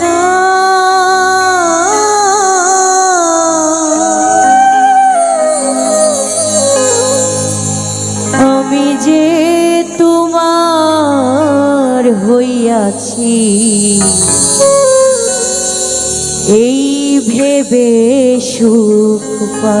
না আমি যে হইয়াছি এই ভেবে সুখ পা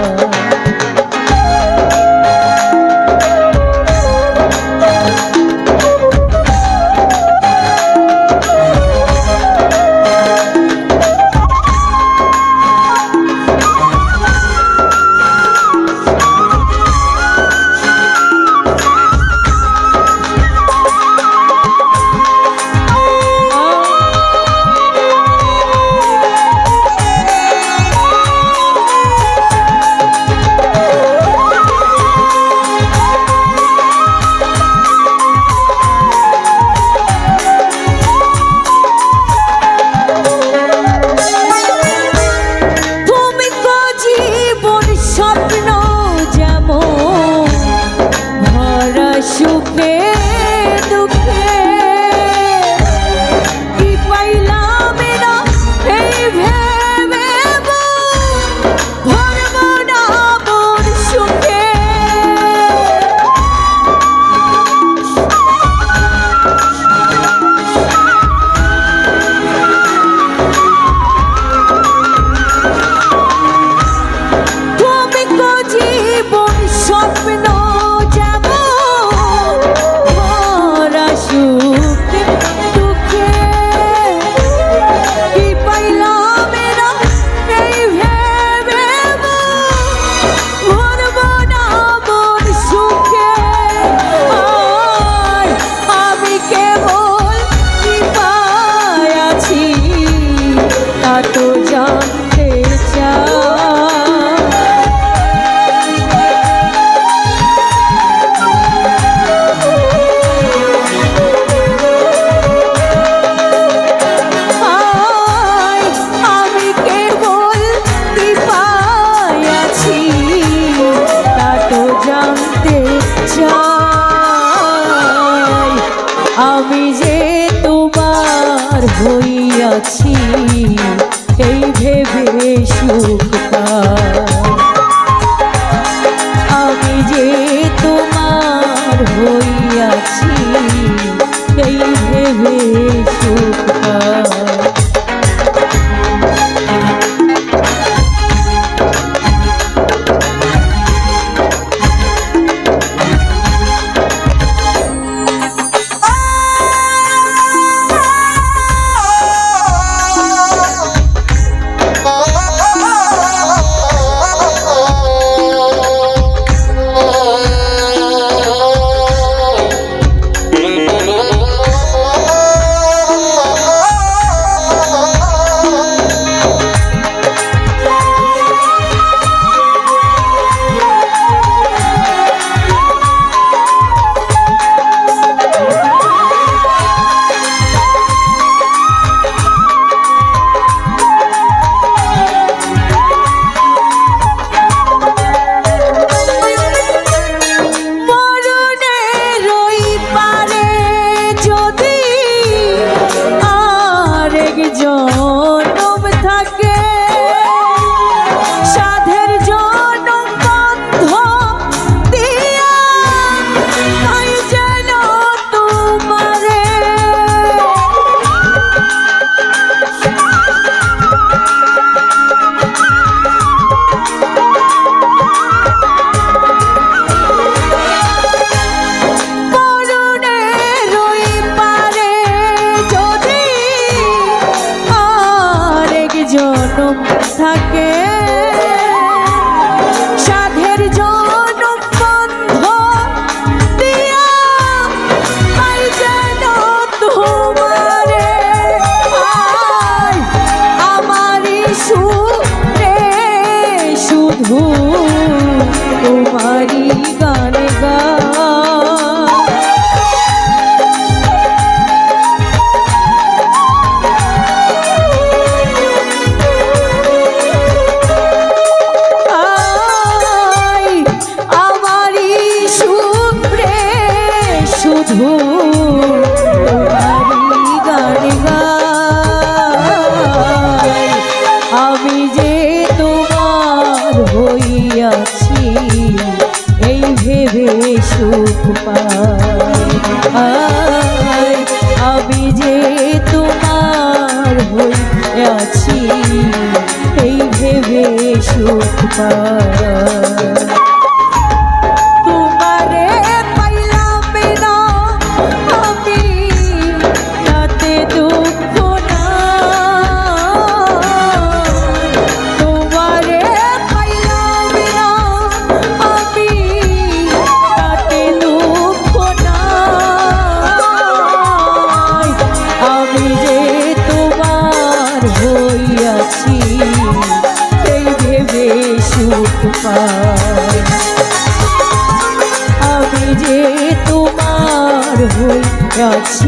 আমি যে তোমার হইয়াছি এই ভেবে সুখ ভেবে সুখ পাই। আমি যে তোমার হয়ে আছি এই ভেবে সুখ পাই। notes.